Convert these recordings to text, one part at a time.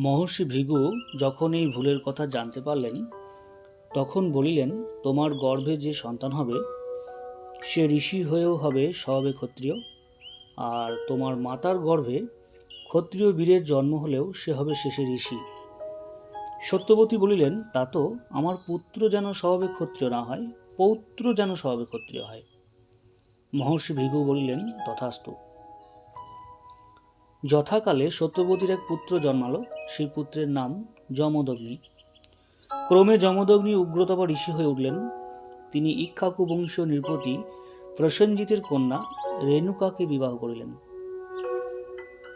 মহর্ষি ভৃগু যখন এই ভুলের কথা জানতে পারলেন, তখন বলিলেন, তোমার গর্ভে যে সন্তান হবে, সে ঋষি হয়েও হবে স্বভাবে ক্ষত্রিয় আর তোমার মাতার গর্ভে ক্ষত্রিয় বীরের জন্ম হলেও সে হবে শেষে ঋষি। সত্যবতী বলিলেন, তা তো আমার পুত্র যেন স্বভাবে ক্ষত্রিয় না হয়, পৌত্র যেন স্বভাবে ক্ষত্রিয় হয়। মহর্ষি ভৃগু বলিলেন, তথাস্তু। যথাকালে সত্যবতীর এক পুত্র জন্মালো। সেই পুত্রের নাম যমদগ্নি। ক্রমে যমদগ্নি উগ্রতপা ঋষি হয়ে উঠলেন। তিনি ইক্ষ্বাকু বংশীয় নৃপতি প্রসেনজিতের কন্যা রেণুকাকে বিবাহ করিলেন।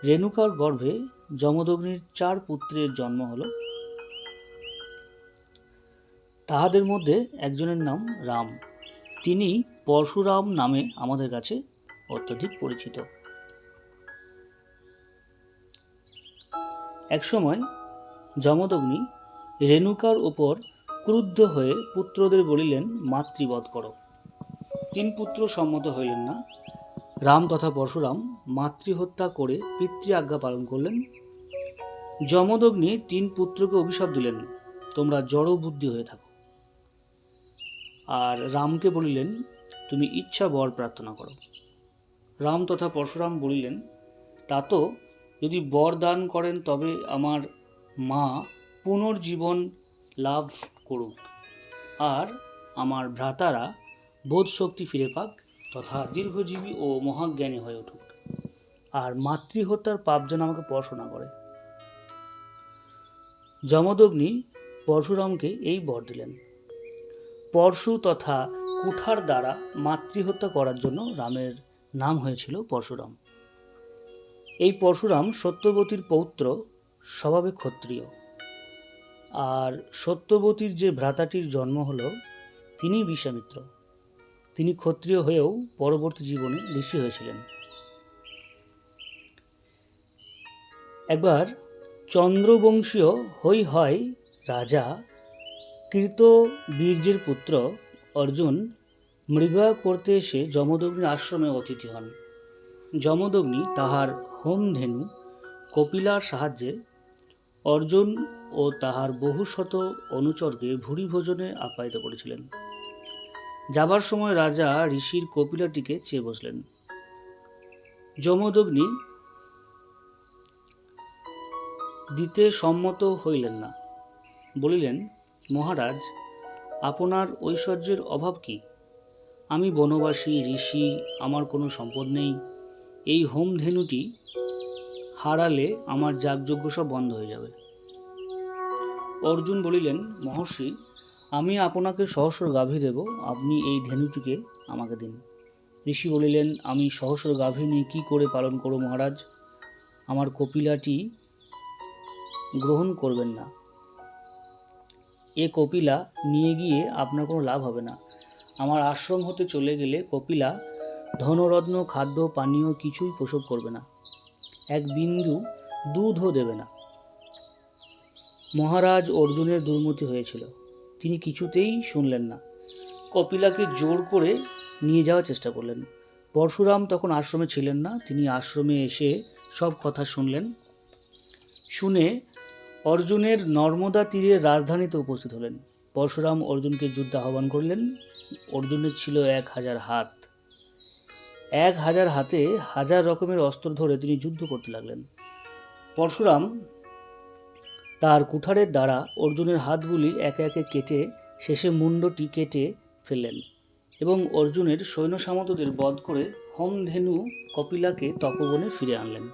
রেণুকার গর্ভে যমদগ্নির চার পুত্রের জন্ম হল। তাহাদের মধ্যে একজনের নাম রাম। তিনি পরশুরাম নামে আমাদের কাছে অত্যধিক পরিচিত। একসময় যমদগ্নি রেণুকার ওপর ক্রুদ্ধ হয়ে পুত্রদের বলিলেন, মাতৃবধ করো। তিন পুত্র সম্মত হইলেন না। রাম তথা পরশুরাম মাতৃহত্যা করে পিতৃ আজ্ঞা পালন করলেন। যমদগ্নি তিন পুত্রকে অভিশাপ দিলেন, তোমরা জড় বুদ্ধি হয়ে থাকো। আর রামকে বলিলেন, তুমি ইচ্ছা বর প্রার্থনা করো। রাম তথা পরশুরাম বলিলেন, তা তো যদি বর দান করেন তবে আমার মা পুনর্জীবন লাভ করুক। আর আমার ভ্রাতারা বোধ শক্তি ফিরে পাক তথা দীর্ঘজীবী ও মহাজ্ঞানী হয়ে উঠুক। আর মাতৃহত্যার পাপ যেন আমাকে পড়াশোনা করে। যমদগ্নি পরশুরামকে এই বর দিলেন। পরশু তথা কুঠার দ্বারা মাতৃহত্যা করার জন্য রামের নাম হয়েছিল পরশুরাম। এই পরশুরাম সত্যবতীর পৌত্র, স্বভাবে ক্ষত্রিয়। আর সত্যবতীর যে ভ্রাতাটির জন্ম হল, তিনি বিশ্বামিত্র তিনি ক্ষত্রিয় হয়েও পরবর্তী জীবনে ঋষি হয়েছিলেন। একবার চন্দ্রবংশীয় হই হয় রাজা কৃত বীর্যের পুত্র অর্জুন মৃগয়া করতে এসে যমদগ্নির আশ্রমে অতিথি হন। যমদগ্নি তাহার হোমধেনু কপিলার সাহায্যে অর্জুন ও তাহার বহু শত অনুচরকে ভুরি ভোজনে আপ্যায়িত করেছিলেন। যাবার সময় রাজা ঋষির কপিলাটিকে চেয়ে বসলেন। যমদগ্নি দিতে সম্মত হইলেন না। বলিলেন, মহারাজ, আপনার ঐশ্বর্যের অভাব কি? আমি বনবাসী, ঋষি, আমার কোনো সম্পদ নেই। এই হোমধেনুটি হারালে আমার যাগযজ্ঞ সব বন্ধ হয়ে যাবে। অর্জুন বলিলেন, মহর্ষি, আমি আপনাকে সহস্র গাভী দেব, আপনি এই ধেনুটিকে আমাকে দিন। ঋষি বলিলেন, আমি সহস্র গাভী নিয়ে কী করে পালন করব মহারাজ? আমার কপিলাটি গ্রহণ করবেন না। এ কপিলা নিয়ে গিয়ে আপনার কোনো লাভ হবে না। আমার আশ্রম হতে চলে গেলে কপিলা ধনরত্ন, খাদ্য, পানীয় কিছুই প্রসব করবে না। এক বিন্দু দুধও দেবে না। মহারাজ অর্জুনের দুর্মতি হয়েছিল। তিনি কিছুতেই শুনলেন না। কপিলাকে জোর করে নিয়ে যাওয়ার চেষ্টা করলেন। পরশুরাম তখন আশ্রমে ছিলেন না। তিনি আশ্রমে এসে সব কথা শুনলেন। শুনে অর্জুনের নর্মদা তীরের রাজধানীতে উপস্থিত হলেন। পরশুরাম অর্জুনকে যুদ্ধ আহ্বান করলেন। অর্জুনের ছিল এক হাজার হাত। এক হাজার হাতে হাজার রকমের অস্ত্র ধরে তিনি যুদ্ধ করতে লাগলেন। পরশুরাম তার কুঠারের দ্বারা অর্জুনের হাতগুলি একে একে কেটে শেষে মুন্ডটি কেটে ফেললেন এবং অর্জুনের সৈন্য সামন্তদের বধ করে হোমধেনু কপিলাকে তপবনে ফিরে আনলেন।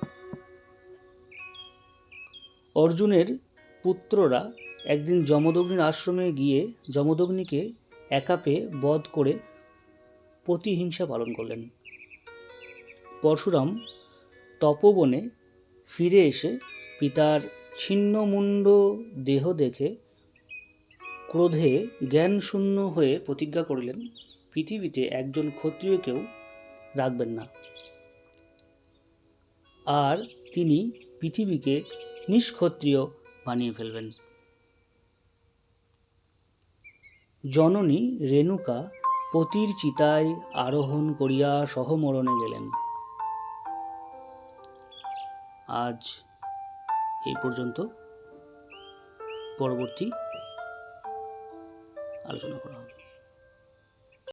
অর্জুনের পুত্ররা একদিন যমদগ্নির আশ্রমে গিয়ে যমদগ্নিকে একা পেয়ে বধ করে প্রতিহিংসা পালন করলেন। পরশুরাম তপবনে ফিরে এসে পিতার ছিন্নমুণ্ড দেহ দেখে ক্রোধে জ্ঞানশূন্য হয়ে প্রতিজ্ঞা করিলেন, পৃথিবীতে একজন ক্ষত্রিয়কেও রাখবেন না। আর তিনি পৃথিবীকে নিষ্ক্ষত্রিয় বানিয়ে ফেলবেন। জননী রেণুকা পতির চিতায় আরোহণ করিয়া সহমরণে গেলেন। আজ এই পর্যন্ত। পরবর্তী আলোচনা করা হবে।